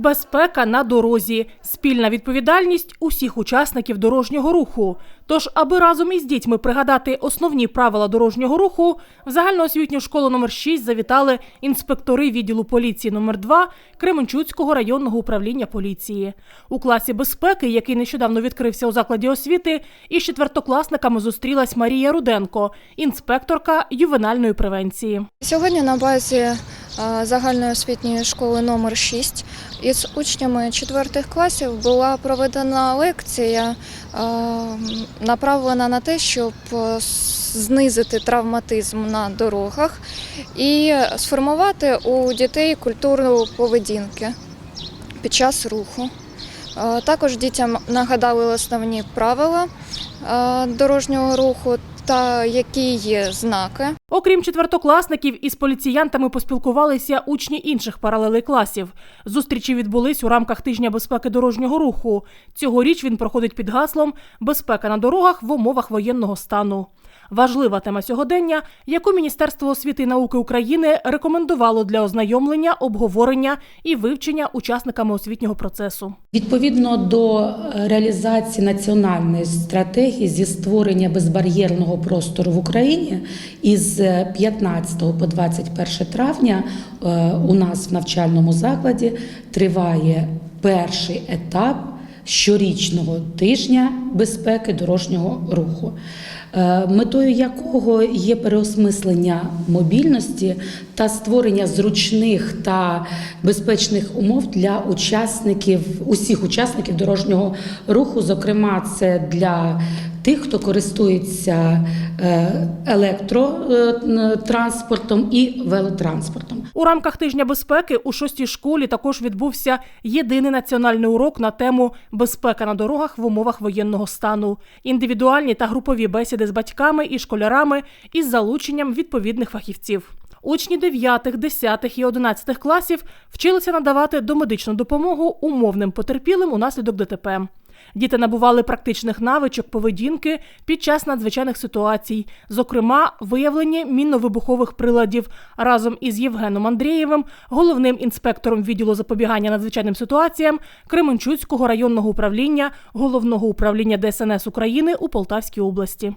Безпека на дорозі, спільна відповідальність усіх учасників дорожнього руху. Тож, аби разом із дітьми пригадати основні правила дорожнього руху, в загальноосвітню школу номер 6 завітали інспектори відділу поліції номер 2 Кременчуцького районного управління поліції. У класі безпеки, який нещодавно відкрився у закладі освіти, із четвертокласниками зустрілась Марія Руденко, інспекторка ювенальної превенції. Сьогодні на базі е, загальної освітньої школи номер 6 із учнями четвертих класів була проведена лекція, направлена на те, щоб е, знизити травматизм на дорогах і сформувати у дітей культуру поведінки під час руху. Також дітям нагадали основні правила дорожнього руху та які є знаки. Окрім четвертокласників, із поліціянтами поспілкувалися учні інших паралелей класів. Зустрічі відбулись у рамках тижня безпеки дорожнього руху. Цьогоріч він проходить під гаслом Безпека на дорогах в умовах воєнного стану. Важлива тема сьогодення, яку Міністерство освіти і науки України рекомендувало для ознайомлення, обговорення і вивчення учасниками освітнього процесу. Відповідно до е, реалізації національної стратегії зі створення безбар'єрного простору в Україні із 15 по 21 травня е, у нас в навчальному закладі триває перший етап щорічного тижня безпеки дорожнього руху. е, Метою якого є переосмислення мобільності та створення зручних та безпечних умов для учасників усіх учасників дорожнього руху. Зокрема, це для тих, хто користується е, електротранспортом і велотранспортом. У рамках тижня безпеки у шостій школі також відбувся єдиний національний урок на тему безпека на дорогах в умовах воєнного стану, індивідуальні та групові бесіди з батьками і школярами із залученням відповідних фахівців. Учні 9, 10 і 11 класів вчилися надавати домедичну допомогу умовним потерпілим унаслідок ДТП. Діти набували практичних навичок поведінки під час надзвичайних ситуацій, зокрема, виявлення мінно-вибухових приладів разом із Євгеном Андрієвим, головним інспектором відділу запобігання надзвичайним ситуаціям Кременчуцького районного управління головного управління ДСНС України у Полтавській області.